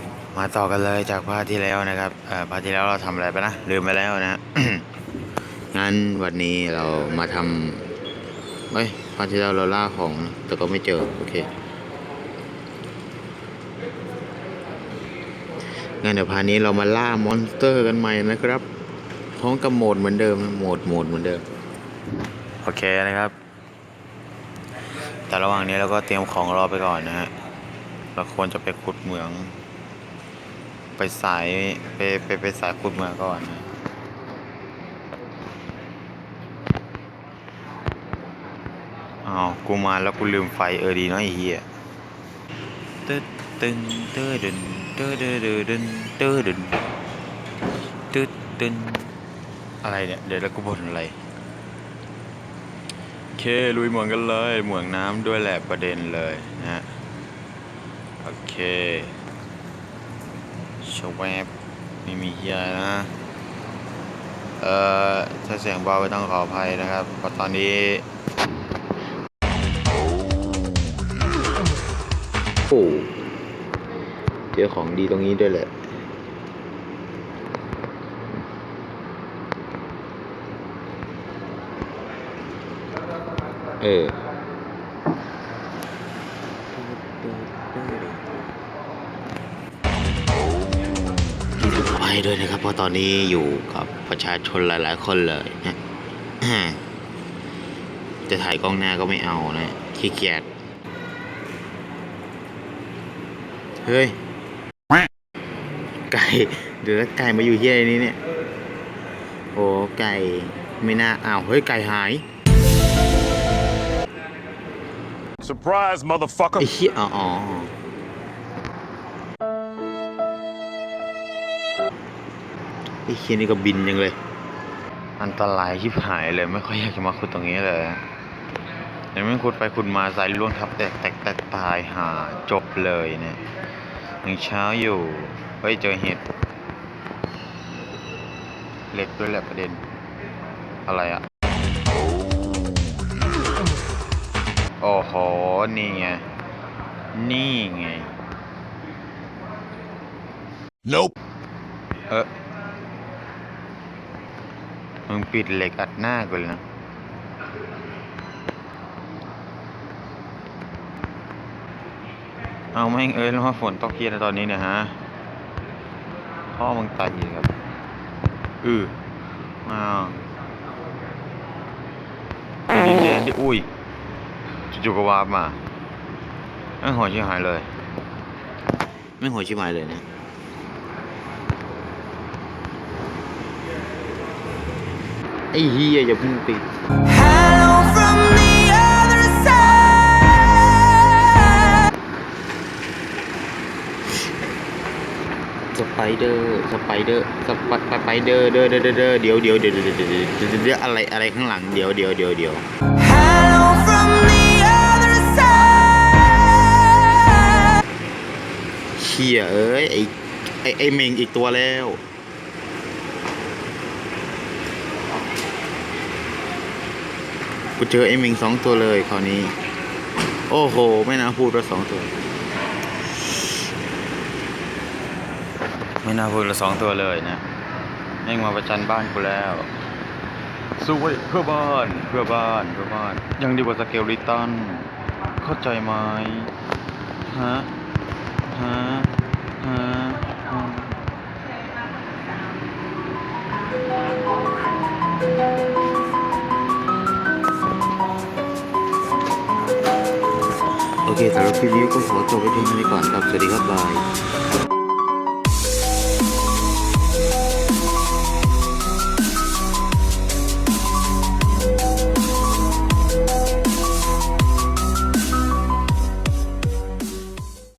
ับสวัสดีกันะครับ มาต่อกันเลยจากภาคที่แล้วนะครับภาคที่แล้วเราทำอะไรไปนะลืมไปแล้วนะงั้นวันนี้เรามาทำเอ้ยภาคที่แล้วเราล่าของแต่ก็ไม่เจอโอเคงั้นเดี๋ยวพาร์ทนี้เรามาล่ามอนสเตอร์กันใหม่นะครับพร้อมกับโหมดเหมือนเดิมโหมดโหมดเหมือนเดิมโอเคนะครับ แต่ระหว่างนี้เราก็เตรียมของรอไปก่อนนะฮะเราควรจะไปขุดเหมือง ไปสายไปไปไปสายขุดเมืองก่อนนะอ้าวกูมาแล้วกูลืมไฟเออดีเนาะไอ้เหี้ยตึ๊ดตึงเต้อดึนเต้อเด้อเด้อดึนเต้อดึนตึ๊ดตึนอะไรเนี่ยเดี๋ยวแล้วกูบ่นอะไรโอเคลุยเหมืองกันเลยเหมืองน้ำด้วยแหละประเด็นเลยนะโอเค ชวบไม่มีเฮียนะ เอ่อ ถ้าเสียงเบาก็ต้องขออภัยนะครับเพราะตอนนี้ โอ้เจอของดีตรงนี้ด้วยแหละเออ ที่สุดไปด้วยนะครับ เพราะตอนนี้อยู่กับประชาชนหลาย ๆ คนเลยนะจะถ่ายกล้องหน้าก็ไม่เอานะขี้เกียจเฮ้ยไก่เดี๋ยวแล้วไก่มาอยู่ที่ไหนนี้เนี่ย โอ้ไก่ไม่น่าอ้าวเฮ้ยไก่หาย Surprise, motherfucker. ไอ้เหี้ยอ๋อ อ๋อไอ้เหี้ยนี่ก็บินยังเลย อันตรายชิบหายเลย ไม่ค่อยอยากจะมาขุดตรงนี้เลยเดี๋ยวไม่ขุดไปขุดมาสายล่วงทับแตกแตกแตกตายหาจบเลยเนี่ยยังเช้าอยู่เฮ้ยเจอเห็ดเหล็กด้วยแหละประเด็น อะไรอะโอ้โห นี่ไง นี่ไง Nope. เออ มึงปิดเหล็กอัดหน้ากูเลยนะเอาแม่งเอ้ยแล้วมาฝนตกเกียร์ตอนนี้เนี่ยฮะพ่อมึงตายยิงครับอืออ้าวดินแดนที่อุ้ยจู่ๆก็วาบมาไม่หัวชิบหายเลย ไม่หัวชิบหายเลยเนี่ย ไอ้เฮียอย่าเพิ่งปิด Hello from the other side สไปเดอร์สไปเดอร์สไปสไปเดอร์เดอเดอเดอเดอเดี๋ยวเดี๋ยวเดี๋ยวเดี๋ยวเดี๋ยวเดียวเดี๋อะไรอะไรข้างหลังเดี๋ยวเดี๋ยวเดี๋ยวเดี๋ยว Hello from the other side เฮียเอ้ยไอไอ้ไอ้เมงอีกตัวแล้ว กูเจอไอ้เมงสองตัวเลยคราวนี้ โอ้โห ไม่น่าพูดว่าสองตัว ไม่น่าพูดละสองตัวเลยนะแม่งมาประจันบ้านกูแล้วสู้ไว้เพื่อบ้านเพื่อบ้านเพื่อบ้าน ยังดีกว่าสเกลลิตัน เข้าใจไหมฮะฮะฮะ โอเคสำหรับคลิปนี้ก็ขอจบไปเพียงเท่านี้ก่อนครับ สวัสดีครับบาย